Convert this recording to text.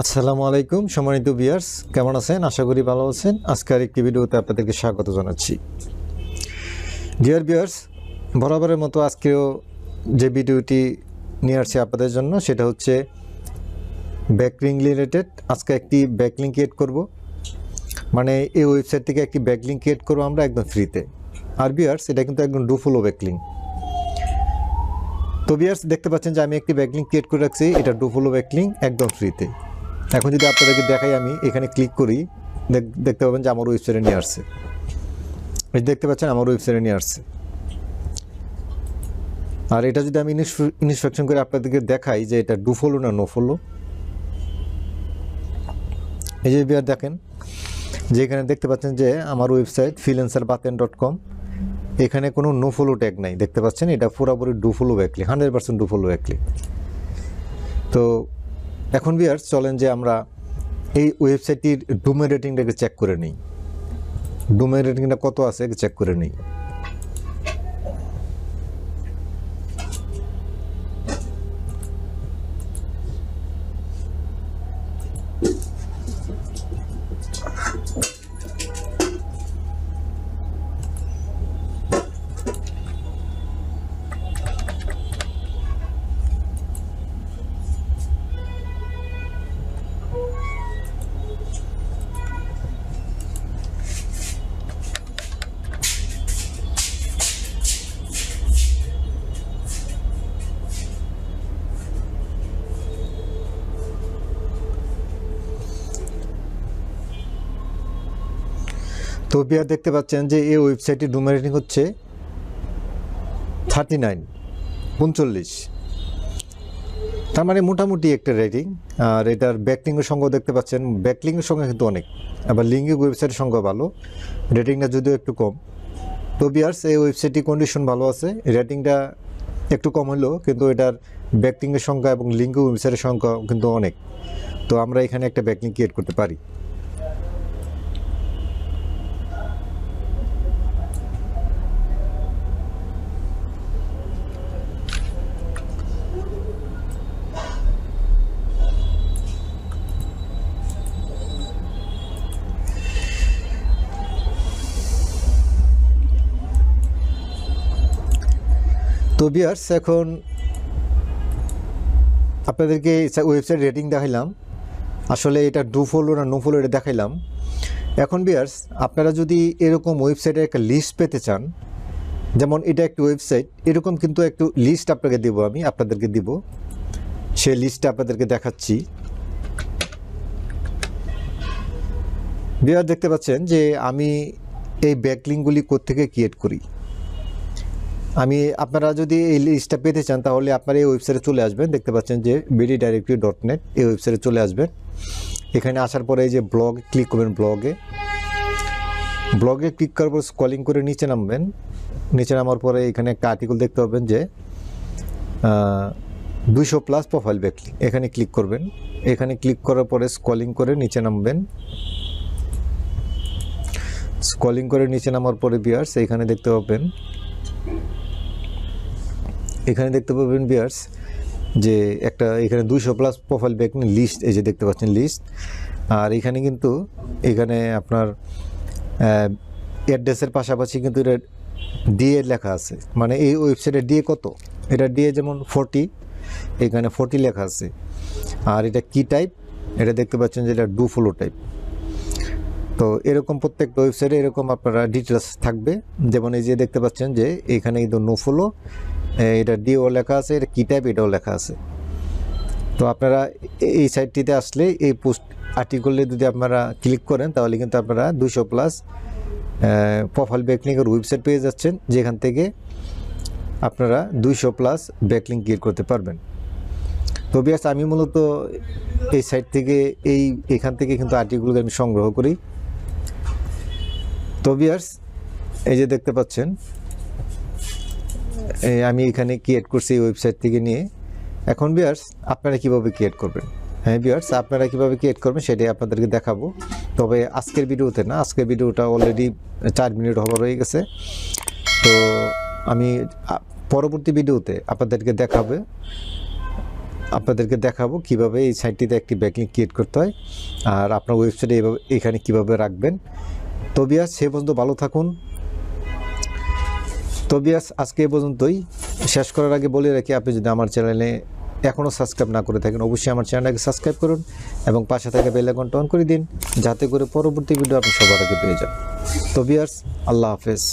আসসালামু আলাইকুম, সম্মানিত বিয়ার্স কেমন আছেন? আশা করি ভালো আছেন। আজকের একটি ভিডিওতে আপনাদেরকে স্বাগত জানাচ্ছি। ডিয়ার বিয়ার্স বরাবরের মতো আজকেও যে ভিডিওটি নিয়ে আসছি আপনাদের জন্য, সেটা হচ্ছে ব্যাকলিং রিলেটেড আজকে একটি ব্যাকলিং ক্রিয়েট করব। মানে এই ওয়েবসাইট থেকে একটি ব্যাকলিং ক্রিয়েট করব আমরা একদম ফ্রিতে আর বিয়ার্স এটা কিন্তু একদম ডুফুলো ব্যাকলিং তো বিয়ার্স দেখতে পাচ্ছেন যে আমি একটি ব্যাকলিং ক্রিয়েট করে রাখছি, এটা ডুফুলো ব্যাকলিং একদম ফ্রিতে এখন যদি আপনাদেরকে দেখাই আমি, এখানে ক্লিক করি, দেখ- দেখতে পাবেন যে আমার ওয়েবসাইটে নিয়ে আসছে। দেখতে পাচ্ছেন আমার ওয়েবসাইটে নিয়ে আসছে। আর এটা যদি আমি ইনস্ট্রাকশন করে আপনাদেরকে দেখাই যে এটা ডু ফলো না নো ফলো এই যে বিয়ার দেখেন, যে এখানে দেখতে পাচ্ছেন যে আমার website freelancer Baten dot com এখানে কোনো নো ফলো ট্যাগ নাই। দেখতে পাচ্ছেন এটা পুরোপুরি do follow backlink hundred percent do follow backlink তো এখন বিয়ার্স চলেন যে আমরা এই ওয়েবসাইটটির ডোমেন রেটিংটাকে চেক করে নিই। ডোমেন রেটিংটা কত আছে চেক করে নিই। তো বিয়ার দেখতে পাচ্ছেন যে এই ওয়েবসাইটের ডুমের রেটিং হচ্ছে থার্টি নাইন উনচল্লিশ। তার মানে মোটামুটি একটা রেটিং আর এটার ব্যাকলিংয়ের সংখ্যা দেখতে পাচ্ছেন। ব্যাকলিংয়ের সংখ্যা কিন্তু অনেক। আবার লিঙ্গিক ওয়েবসাইটের সংখ্যা ভালো। রেটিংটা যদিও একটু কম। তো বিয়ার্স, এই ওয়েবসাইটটি কন্ডিশন ভালো আছে। রেটিংটা একটু কম হলেও কিন্তু এটার ব্যাকলিংয়ের সংখ্যা এবং লিঙ্ক ওয়েবসাইটের সংখ্যা কিন্তু অনেক। তো আমরা এখানে একটা ব্যাকলিং ক্রিয়েট করতে পারি। তো বিয়ার্স, এখন আপনাদেরকে ওয়েবসাইট রেটিং দেখাইলাম। আসলে এটা ডু ফলো না নো ফলো এটা দেখাইলাম। এখন বিয়ার্স, আপনারা যদি এরকম ওয়েবসাইটের একটা লিস্ট পেতে চান, যেমন এটা একটি ওয়েবসাইট এরকম কিন্তু একটু লিস্ট আপনাকে দেব আমি, আপনাদেরকে দিব। সেই লিস্টটা আপনাদেরকে দেখাচ্ছি। বিয়ার দেখতে পাচ্ছেন যে আমি এই ব্যাকলিংগুলি কোত্থেকে ক্রিয়েট করি? আমি, আপনারা যদি এই লিস্টটা পেতে চান, তাহলে আপনারা এই ওয়েবসাইটে চলে আসবেন। দেখতে পাচ্ছেন যে বিডি ডাইরেক্টরি ডট নেট এই ওয়েবসাইটে চলে আসবেন। এখানে আসার পরে এই যে ব্লগ ক্লিক করবেন ব্লগে ব্লগে ক্লিক করার পর স্কলিং করে নিচে নামবেন। নিচে নামার পরে এখানে একটা আর্টিকেল দেখতে পাবেন যে দুইশো প্লাস প্রোফাইল ব্যাকলিং এখানে ক্লিক করবেন। এখানে ক্লিক করার পরে স্কলিং করে নিচে নামবেন। স্কলিং করে নিচে নামার পরে বিয়ার্স এখানে দেখতে পাবেন এখানে দেখতে পাবেন বিয়ার্স যে একটা এখানে দুইশো প্লাস প্রোফাইল ব্যাক লিস্ট এই যে দেখতে পাচ্ছেন লিস্ট আর এখানে কিন্তু এখানে আপনার অ্যাড্রেসের পাশাপাশি কিন্তু এটা ডিএ লেখা আছে। মানে এই ওয়েবসাইটে ডিএ কত? এটা ডিএ যেমন ফোরটি এখানে ফোরটি লেখা আছে। আর এটা কি টাইপ এটা দেখতে পাচ্ছেন যে এটা ডু ফলো টাইপ তো এরকম প্রত্যেকটা ওয়েবসাইটে এরকম আপনারা ডিটেলস থাকবে। যেমন এই যে দেখতে পাচ্ছেন যে এখানে কিন্তু নো ফলো এটা ডিও লেখা আছে, এটা কি টাইপ এটাও লেখা আছে। তো আপনারা এই সাইটটিতে আসলে এই পোস্ট আর্টিকেলে যদি আপনারা ক্লিক করেন, তাহলে কিন্তু আপনারা দুশো প্লাস প্রোফাইল ব্যাকলিংয়ের ওয়েবসাইট পেয়ে যাচ্ছেন, যেখান থেকে আপনারা দুইশো প্লাস ব্যাকলিং ক্রিয়েট করতে পারবেন। তো বিয়াস, আমি মূলত এই সাইট থেকে, এই, এখান থেকে কিন্তু আর্টিকেলগুলো আমি সংগ্রহ করি। তো বিয়ার্স এই যে দেখতে পাচ্ছেন আমি এখানে ক্রিয়েট করছি এই ওয়েবসাইট থেকে নিয়ে। এখন বিয়ার্স আপনারা কীভাবে ক্রিয়েট করবেন? হ্যাঁ বিয়ার্স আপনারা কীভাবে ক্রিয়েট করবেন সেটাই আপনাদেরকে দেখাবো। তবে আজকের ভিডিওতে না, আজকের ভিডিওটা অলরেডি চার মিনিট হবার হয়ে গেছে। তো আমি পরবর্তী ভিডিওতে আপনাদেরকে দেখাবে, আপনাদেরকে দেখাবো কীভাবে এই সাইটটিতে একটি ব্যাকলিং ক্রিয়েট করতে হয় আর আপনার ওয়েবসাইটে এভাবে, এখানে কীভাবে রাখবেন। তো তবিয়াস সে পর্যন্ত ভালো থাকুন। তবিয়াস, আজকে এ পর্যন্তই। শেষ করার আগে বলে রাখি, আপনি যদি আমার চ্যানেলে এখনও সাবস্ক্রাইব না করে থাকেন, অবশ্যই আমার চ্যানেলটাকে সাবস্ক্রাইব করুন এবং পাশে থাকা বেল আইকনটা অন করে দিন, যাতে করে পরবর্তী ভিডিও আপনি সবার আগে পেয়ে যান। তবিয়াস, আল্লাহ হাফেজ।